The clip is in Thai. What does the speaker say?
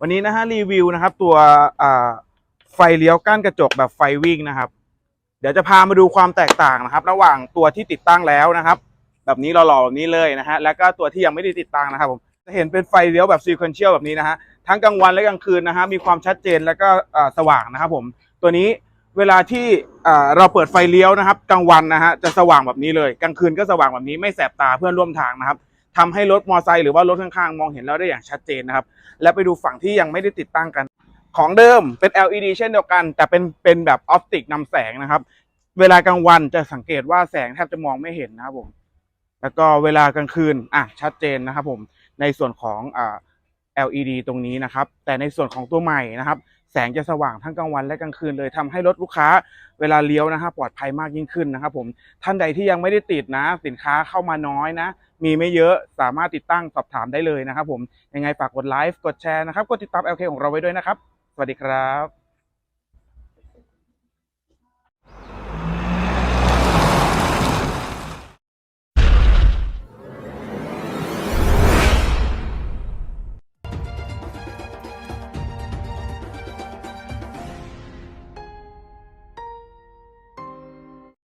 วันนี้นะฮะรีวิวนะครับ ตัวไฟเลี้ยวกั้นกระจกแบบไฟวิ่งนะครับ เดี๋ยวจะพามาดูความแตกต่างนะครับ ระหว่างตัวที่ติดตั้งแล้วนะครับ แบบนี้หล่อๆแบบนี้เลยนะฮะแล้วก็ตัวที่ยังไม่ได้ติดตั้งนะครับผมจะเห็นเป็นไฟเลี้ยวแบบซีเควนเชียลแบบนี้นะฮะทั้งกลางวันและกลางคืนนะฮะมีความชัดเจนแล้วก็สว่างนะครับผมตัวนี้เวลาที่เราเปิดไฟเลี้ยวนะครับกลางวันนะฮะจะสว่างแบบนี้เลยกลางคืนก็สว่างแบบนี้ไม่แสบตาเพื่อนร่วมทางนะครับ ทำให้รถมอเตอร์ไซค์หรือว่ารถข้างๆ มองเห็นแล้วได้อย่างชัดเจนนะครับ และไปดูฝั่งที่ยังไม่ได้ติดตั้งกัน ของเดิมเป็น LED เช่นเดียวกัน แต่เป็นเป็นแบบออปติกนำแสงนะครับ เวลากลางวันจะสังเกตว่าแสงแทบจะมองไม่เห็นนะครับผม แล้วก็เวลากลางคืนอะชัดเจนนะครับผมในส่วนของอ่า LED ตรงนี้นะครับ แต่ในส่วนของตัวใหม่นะครับ แสงจะสว่างทั้งกลางวันและกลางคืนเลยทำให้รถลูกค้าเวลาเลี้ยวนะครับปลอดภัยมากยิ่งขึ้นนะครับผมท่านใดที่ยังไม่ได้ติดนะ สินค้าเข้ามาน้อยนะ มีไม่เยอะสามารถติดตั้งสอบถามได้เลยนะครับผมยังไงฝากกดไลค์กดแชร์นะครับกดติดตาม LK ของเราไว้ด้วยนะครับ สวัสดีครับ